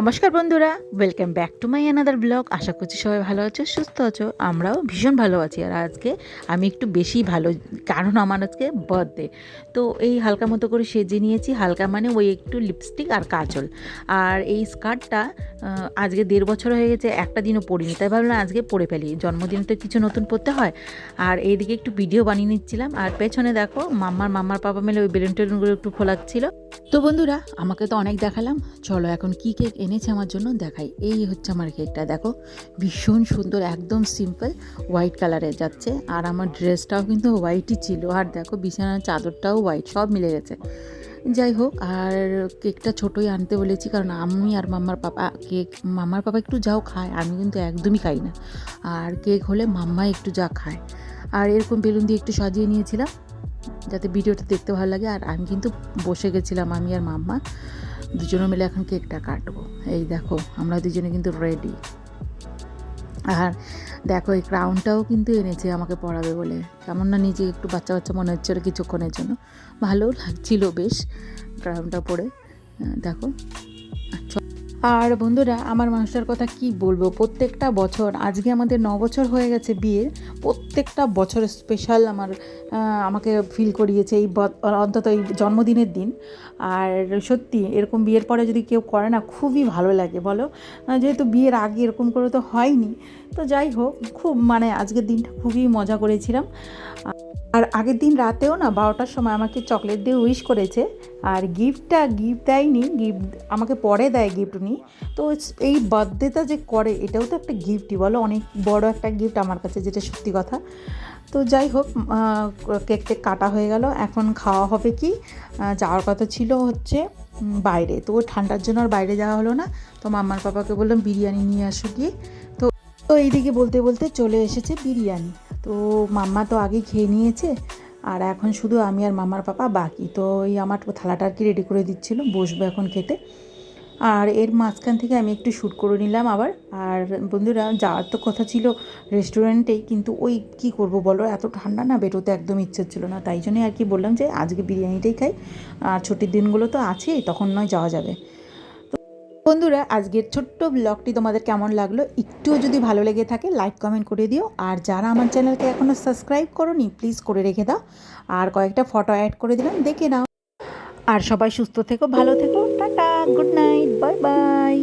নমস্কার বন্ধুরা welcome back to my another blog আশা করছি সবাই ভালো আছো, সুস্থ আছো, আমরাও ভীষণ ভালো আছি। আর আজকে আমি একটু বেশি ভালো, কারণ আমার আজকে বার্থডে তো এই হালকা মতো করে সেজে নিয়েছি, হালকা মানে ওই একটু লিপস্টিক আর কাজল। আর এই স্কার্টটা আজকে দেড় বছর হয়ে গেছে, একটা দিনও পরিনি, তাই ভাবলাম আজকে পরে ফেলি। জন্মদিনে তো কিছু নতুন পড়তে হয়। আর এইদিকে একটু ভিডিও বানিয়ে নিচ্ছিলাম। আর পেছনে দেখো, মাম্মার মাম্মার পাপা মিলে ওই বেলুন টেলুনগুলো একটু ফোলাচ্ছিল। তো বন্ধুরা, আমাকে তো অনেক দেখালাম। চলো এখন কি কেক এনেছে আমার জন্য দেখাই। এই হচ্ছে আমার কেকটা, দেখো। ভীষণ সুন্দর, একদম সিম্পল হোয়াইট কালারে যাচ্ছে। আর আমার ড্রেসটাও কিন্তু হোয়াইটই ছিল। আর দেখো, বিছানার চাদরটাও হোয়াইট সব মিলে গেছে। যাই হোক, আর কেকটা ছোটোই আনতে বলেছি, কারণ আমি আর মাম্মার পাপা, কেক, মাম্মার পাপা একটু যাও খায়, আমি কিন্তু একদমই খাই না। আর কেক হলে মাম্মা একটু যা খায়। আর এরকম বেলুন দিয়ে একটু সাজিয়ে নিয়েছিলাম। যাতে ভিডিওটা দেখতে ভালো লাগে। আর আমি কিন্তু বসে গেছিলাম আমি আর মাম্মা। দুজনে মিলে এখন কেকটা কাটবো। এই দেখো, আমরা দুজনে কিন্তু রেডি আর দেখো, এই ক্রাউনটাও কিন্তু এনেছে, আমাকে পড়াবে বলে। কেমন না নিজে একটু বাচ্চা বাচ্চা মনে হচ্ছিল কিছুক্ষণের জন্য। ভালো লাগছিল বেশ ক্রাউনটা পরে। দেখো। আর বন্ধুরা, আমার মানুষটার কথা কি বলব? প্রত্যেকটা বছর, আজকে আমাদের ন বছর হয়ে গেছে বিয়ের, প্রত্যেকটা বছর স্পেশাল আমার আমাকে ফিল করিয়েছে এই অন্তত এই জন্মদিনের দিন। আর সত্যি, এরকম বিয়ের পরে যদি কেউ করে না, খুবই ভালো লাগে, বলো? যেহেতু বিয়ের আগে এরকম করে তো হয়নি। তো যাই হোক, খুব মানে আজকের দিনটা খুবই মজা করেছিলাম। আর আগের দিন রাতেও না বারোটার সময় আমাকে চকলেট দিয়ে উইশ করেছে, আর গিফটটা গিফট দেয়নি, গিফট আমাকে পরে দেয় গিফট উনি। তো এই বার্থডেটা যে করে, এটাও তো একটা গিফটই, বলো, অনেক বড় একটা গিফট আমার কাছে, যেটা সত্যি কথা। তো যাই হোক কেক টেক কাটা হয়ে গেল, এখন খাওয়া হবে কি? যাওয়ার কথা ছিল হচ্ছে বাইরে। তো ঠান্ডার জন্য আর বাইরে যাওয়া হলো না। তো মাম্মার পাপাকে বললাম, বিরিয়ানি নিয়ে আসো গিয়ে। তো এইদিকে বলতে বলতে চলে এসেছে বিরিয়ানি। তো মাম্মা তো আগে খেয়ে নিয়েছে, আর এখন শুধু আমি আর মামার পাপা বাকি। তো এই আমার থালাটা আর কি রেডি করে দিচ্ছিল, বসবো এখন খেতে। আর এর মাঝখান থেকে আমি একটু শ্যুট করে নিলাম আবার। আর বন্ধুরা, যাওয়ার তো কথা ছিল রেস্টুরেন্টেই কিন্তু ওই কি করব বলো? এত ঠান্ডা না, বেরোতে একদম ইচ্ছে ছিল না। তাই জন্যই আর কি বললাম যে, আজকে বিরিয়ানিটাই খাই। আর ছুটির দিনগুলো তো আছেই, তখন নয় যাওয়া যাবে। বন্ধুরা, আজকের ছোট্ট ব্লগটি তোমাদের কেমন লাগল? একটুও যদি ভালো লেগে থাকে লাইক কমেন্ট করে দিও। আর যারা আমার চ্যানেলকে এখনও সাবস্ক্রাইব করোনি প্লিজ করে রেখে দাও। আর কয়েকটা ফটো অ্যাড করে দিলাম, দেখে নাও। আর সবাই সুস্থ থেকো, ভালো থেকো, tata good night bye bye